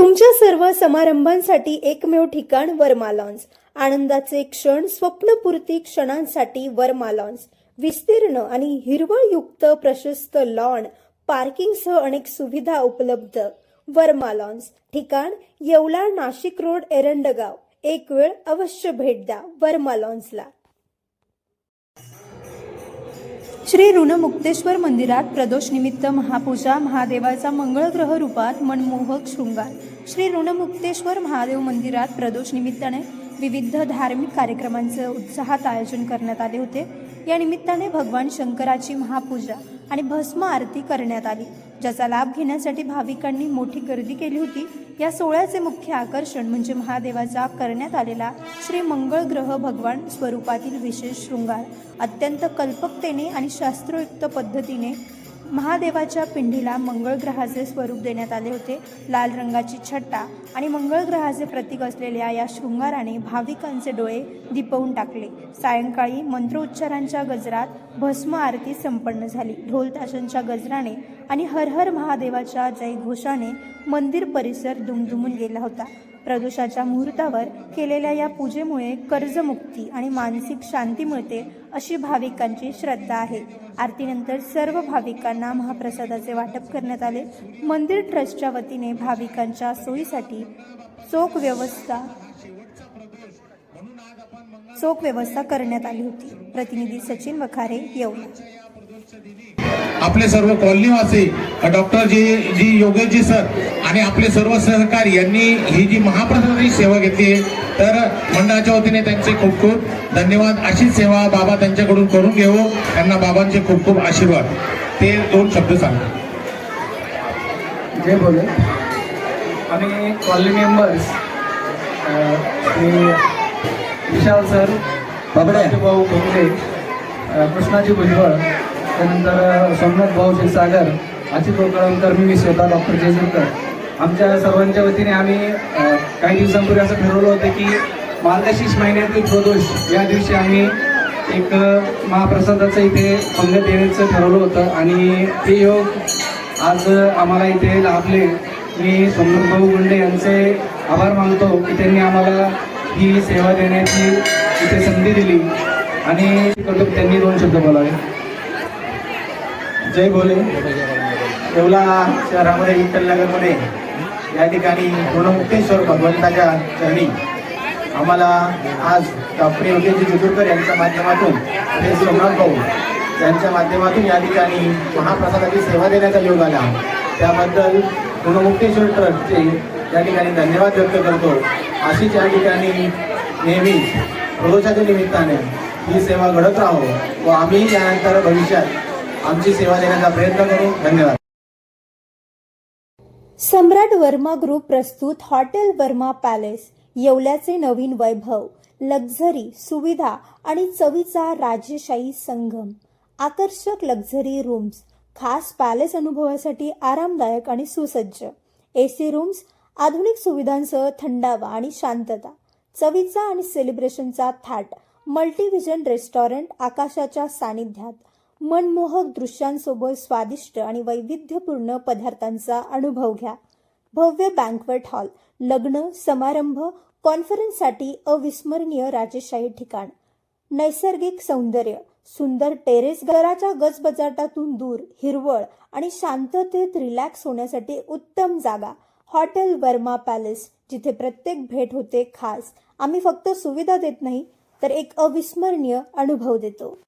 तुमच्या सर्व समारंभांसाठी एकमेव ठिकाण वर्मा लॉन्स आनंदाचे क्षण स्वप्नपूर्ती क्षणांसाठी वर्मा लॉन्स विस्तीर्ण आणि हिरवळयुक्त प्रशस्त लॉन पार्किंगसह अनेक सुविधा उपलब्ध. वर्मा लॉन्स ठिकाण येवला नाशिक रोड एरंडगाव. एक वेळ अवश्य भेट द्या वर्मा लॉन्सला श्री ऋणमुक्तेश्वर मंदिरात प्रदोषनिमित्त महापूजा महादेवाचा मंगळग्रह रूपात मनमोहक शृंगार. श्री ऋणमुक्तेश्वर महादेव मंदिरात प्रदोष निमित्ताने विविध धार्मिक कार्यक्रमांचं उत्साहात आयोजन करण्यात आले होते. या निमित्ताने भगवान शंकराची महापूजा आणि भस्म आरती करण्यात आली ज्याचा लाभ घेण्यासाठी भाविकांनी मोठी गर्दी केली होती. या सोहळ्याचे मुख्य आकर्षण म्हणजे महादेवाचा करण्यात आलेला श्री मंगळग्रह भगवान स्वरूपातील विशेष शृंगार. अत्यंत कल्पकतेने आणि शास्त्रोयुक्त पद्धतीने महादेवाच्या पिंडीला मंगळ ग्रहाचे स्वरूप देण्यात आले होते. लाल रंगाची छट्टा आणि मंगळ ग्रहाचे प्रतीक असलेल्या या शृंगाराने भाविकांचे डोळे दिपवून टाकले. सायंकाळी मंत्रोच्चारांच्या गजरात भस्म आरती संपन्न झाली. ढोल ताशांच्या गजराने आणि हर हर महादेवाच्या जयघोषाने मंदिर परिसर दुमदुमून गेला होता. प्रदोषाच्या मुहूर्तावर केलेल्या या पूजेमुळे कर्जमुक्ती आणि मानसिक शांती मिळते अशी भाविकांची श्रद्धा आहे. आरतीनंतर सर्व भाविकांना महाप्रसादाचे वाटप करण्यात आले. मंदिर ट्रस्टच्या वतीने भाविकांच्या सोयीसाठी चोख व्यवस्था चोख व्यवस्था करण्यात आली होती. प्रतिनिधी सचिन वखारे येवला. आपले सर्व कॉलनीवासी डॉक्टर जी जी योगेशजी सर आणि आपले सर्व सहकारी यांनी ही जी महाप्रसादाची सेवा घेतली आहे तर मंडळाच्या वतीने त्यांचे खूप खूप धन्यवाद. अशीच सेवा बाबा त्यांच्याकडून करून घेऊ. त्यांना बाबांचे खूप खूप आशीर्वाद. ते दोन शब्द सांगा. जय बोले आम्ही कॉलनी मेंबर्स विशाल सर भाऊ भोगले कृष्णाजी भुजबळ त्यानंतर सोमनाथ भाऊ क्षीरसागर अजित गोकळणकर मी स्वतः डॉक्टर जयशंकर आमच्या सर्वांच्या वतीने आम्ही काही दिवसांपूर्वी असं ठरवलं होतं की मार्गशीर्ष महिन्यातील प्रदोष या दिवशी आम्ही एक महाप्रसादाचं इथे पंगत देण्याचं ठरवलं होतं आणि ते योग आज आम्हाला इथे लाभले. मी सोमनाथ भाऊ गुंडे यांचे आभार मानतो की त्यांनी आम्हाला ही सेवा देण्याची इथे संधी दिली. आणि करतो त्यांनी दोन शब्द बोलावे. जय भोले येवला शहरामध्ये विठ्ठलनगरमध्ये या ठिकाणी गुणमुक्तेश्वर भगवंताच्या चरणी आम्हाला आज डॉक्टर योगेश जिजूरकर यांच्या माध्यमातून हे सोमनाथ भाऊ यांच्या माध्यमातून या ठिकाणी महाप्रसादाची सेवा देण्याचा योग आला. त्याबद्दल गुणमुक्तेश्वर ट्रस्टचे या ठिकाणी धन्यवाद व्यक्त करतो. अशीच या ठिकाणी नेहमीच प्रदोषाच्या निमित्ताने ही सेवा घडत राहो व आम्ही यानंतर भविष्यात आमची सेवा देण्याचा प्रयत्न करू. धन्यवाद. सम्राट वर्मा ग्रुप प्रस्तुत हॉटेल वर्मा पॅलेस येवल्याचे नवीन वैभव लक्झरी सुविधा आणि चवीचा राजेशाही संगम. आकर्षक लक्झरी रूम्स खास पॅलेस अनुभवासाठी आरामदायक आणि सुसज्ज. एसी रूम्स आधुनिक सुविधांसह थंडावा आणि शांतता. चवीचा आणि सेलिब्रेशनचा थाट मल्टीव्हिजन रेस्टॉरंट आकाशाच्या सानिध्यात. मनमोहक दृश्यांसोबत स्वादिष्ट आणि वैविध्यपूर्ण पदार्थांचा अनुभव घ्या. भव्य बँकवेट हॉल लग्न समारंभ कॉन्फरन्ससाठी अविस्मरणीय राजेशाही ठिकाण. नैसर्गिक सौंदर्य सुंदर टेरेस घराच्या गजबजाटातून दूर हिरवळ आणि शांततेत रिलॅक्स होण्यासाठी उत्तम जागा. हॉटेल वर्मा पॅलेस जिथे प्रत्येक भेट होते खास. आम्ही फक्त सुविधा देत नाही तर एक अविस्मरणीय अनुभव देतो.